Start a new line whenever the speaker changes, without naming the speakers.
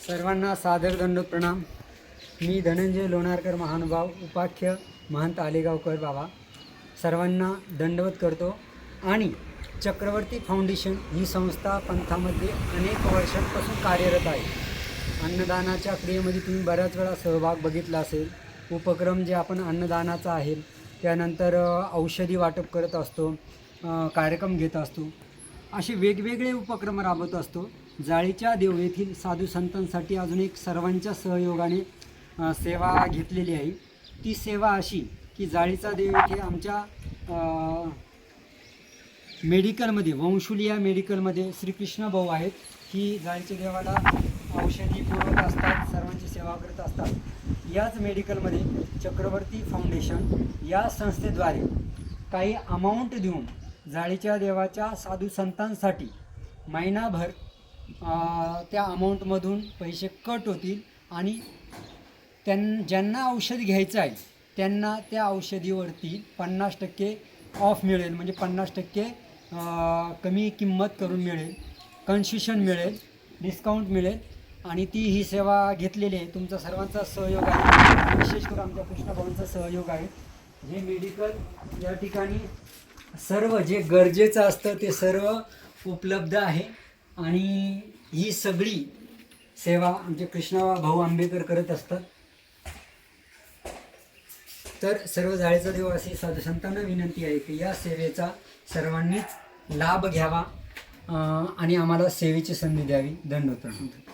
सर्वांना सादर दंड प्रणाम. मी धनंजय लोणारकर महानुभाव उपाख्य महंत आलेगावकर बाबा. सर्वांना दंडवत करतो आणि चक्रवर्ती फाउंडेशन ही संस्था पंथामध्ये अनेक वर्षांपासून कार्यरत आहे. अन्नदानाच्या क्रियेमध्ये तुम्ही बऱ्याच वेळा सहभाग बघितला असेल. उपक्रम जे आपण अन्नदानाचा आहे त्यानंतर औषधी वाटप करत असतो कार्यक्रम घेत असतो. असे वेगवेगळे उपक्रम राबवत असतो. जाळीच्या देव साधू संतांसाठी अजून एक सर्वांच्या सहयोगाने सेवा घेतलेली आहे. ती सेवा अशी की जाळीचा देव येथे आमच्या मेडिकलमध्ये वंशुलिया मेडिकलमध्ये श्रीकृष्ण भाऊ आहेत. की जाळीच्या देवाला औषधी पुरवत असतात सर्वांची सेवा करत असतात. याच मेडिकलमध्ये चक्रवर्ती फाउंडेशन या संस्थेद्वारे काही अमाऊंट देऊन जाळीच्या देवाच्या साधू संतांसाठी महिनाभर त्या अमाऊंटमधून पैसे कट होतील आणि त्यां ज्यांना औषध घ्यायचं आहे त्यांना त्या औषधीवरती पन्नास टक्के ऑफ मिळेल. म्हणजे पन्नास टक्के कमी किंमत करून मिळेल कन्सेशन मिळेल डिस्काउंट मिळेल आणि ती ही सेवा घेतलेली आहे. तुमचा सर्वांचा सहयोग आहे. विशेष करून आमच्या कृष्णाभाऊंचा सहयोग आहे. हे मेडिकल या ठिकाणी सर्व जे गरजेचं असतं ते सर्व उपलब्ध आहे. आणि ही सगळी सेवा आमचे कृष्णा भाऊ आंबेकर करत असतात. तर सर्व जाळेचा देव अशी साधू संतांना विनंती आहे की या सेवेचा सर्वांनीच लाभ घ्यावा आणि आम्हाला सेवेची संधी द्यावी. धन्यवाद.